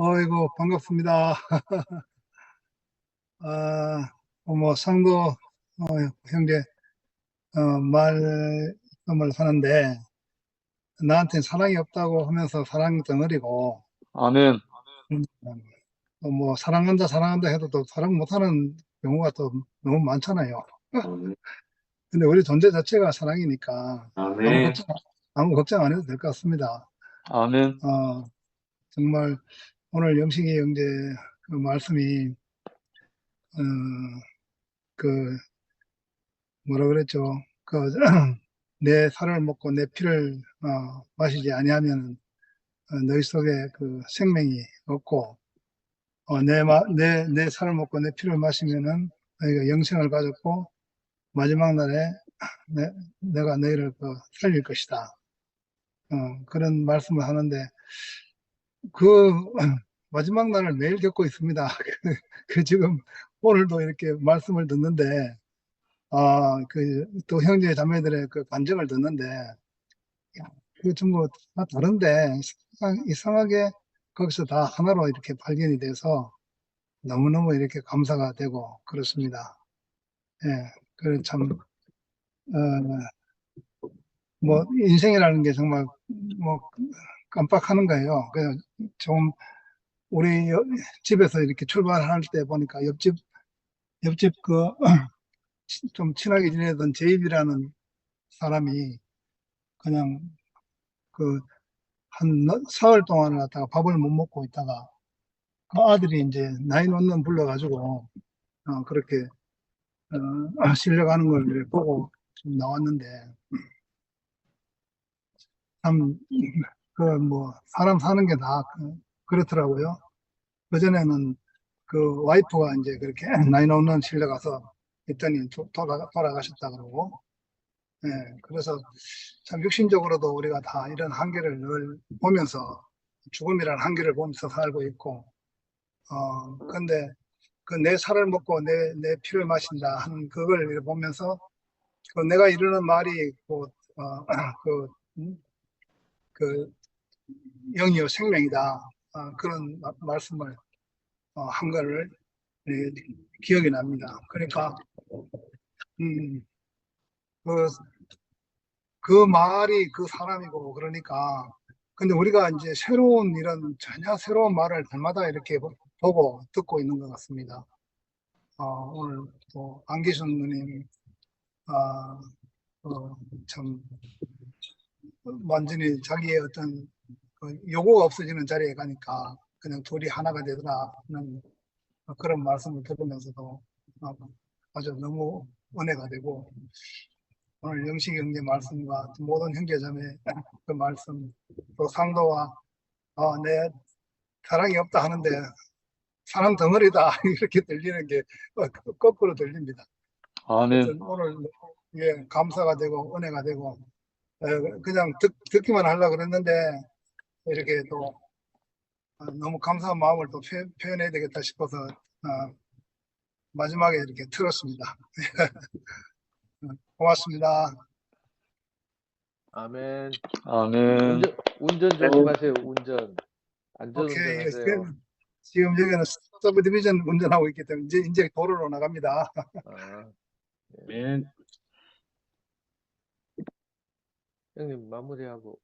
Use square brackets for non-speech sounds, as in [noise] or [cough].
어이구, 반갑습니다. [laughs] 아, 뭐, 상도, 어, 형제, 어, 말씀을 하는데, 나한테 사랑이 없다고 하면서 사랑 덩어리고, 아멘. 음, 또 뭐, 사랑한다, 사랑한다 해도 또 사랑 못하는 경우가 또 너무 많잖아요. [laughs] 근데 우리 존재 자체가 사랑이니까, 아무. 걱정, 아무 걱정 안 해도 될 것 같습니다. 아멘. 어, 정말 오늘 영식이 형제 그 말씀이 어, 그 뭐라 그랬죠? 그 [clears throat] 내 살을 먹고 내 피를 어, 마시지 아니하면 어, 너희 속에 그 생명이 없고 어, 내, 마, 내, 내 살을 먹고 내 피를 마시면은 너희가 영생을 가졌고 마지막 날에 [clears throat] 내, 내가 너희를 그 살릴 것이다. 어, 그런 말씀을 하는데 그 [clears throat] 마지막 날을 매일 겪고 있습니다. [laughs] 그, 그 지금 오늘도 이렇게 말씀을 듣는데 아, 그 또 형제 자매들의 그 간증을 듣는데 야, 그 전부 다 다른데 이상- 이상하게 거기서 다 하나로 이렇게 발견이 돼서 너무너무 이렇게 감사가 되고 그렇습니다. 예, 그 참, 어, 뭐 인생이라는 게 정말 뭐 깜빡하는 거예요. 그냥 좀 우리 여- 집에서 이렇게 출발할 때 보니까 옆집 옆집 그 [clears throat] 좀 친하게 지내던 제입이라는 사람이 그냥 그 한 사흘 동안을 갖다가 밥을 못 먹고 있다가 그 아들이 이제 나인원룸 불러가지고 어, 그렇게 어, [clears throat] 실려가는 걸 보고 좀 나왔는데 참 그 뭐 사람 사는 게 다 그렇더라고요. 그 전에는 그 와이프가 이제 그렇게 [laughs] 나인원룸 실려가서 있더니 도- 돌아가, 돌아가셨다 그러고 예, 그래서 참 육신적으로도 우리가 다 이런 한계를 늘 보면서 죽음이라는 한계를 보면서 살고 있고, 어, 근데 그 내 살을 먹고 내, 내 피를 마신다 하는 그걸 보면서 그 내가 이르는 말이 곧, 어, [clears throat] 그, 음, 그 영이요 생명이다. 어, 그런 마- 말씀을 어, 한 거를 예, 기억이 납니다. 그러니까, 음, 그 그 말이 그 사람이고 그러니까 근데 우리가 이제 새로운 이런 전혀 새로운 말을 날마다 이렇게 보- 보고 듣고 있는 것 같습니다. 어, 오늘 또 안기순 누님 아, 어, 참 완전히 자기의 어떤 그 요구가 없어지는 자리에 가니까 그냥 둘이 하나가 되더라는 그런 말씀을 들으면서도 어, 아주 너무 은혜가 되고 오늘 영식 형제 말씀과 모든 형제자매 그 말씀 또 상도와 어, 내 사랑이 없다 하는데 사랑 덩어리다 [laughs] 이렇게 들리는 게 어, 거- 거꾸로 들립니다. 아멘. 하여튼 오늘 예, 감사가 되고 은혜가 되고 어, 그냥 듣, 듣기만 하려고 그랬는데 이렇게 또 어, 너무 감사한 마음을 또 표, 표현해야 되겠다 싶어서 어, 마지막에 이렇게 틀었습니다. [laughs] 고맙습니다. 아멘. 아멘. 운전, 운전 조심하세요. 운전. 안전 오케이. 운전하세요. 지금, 여기는 서브 디비전 운전하고 있기 때문에 이제, 이제 도로로 나갑니다. 아, 아멘. 형님 마무리하고.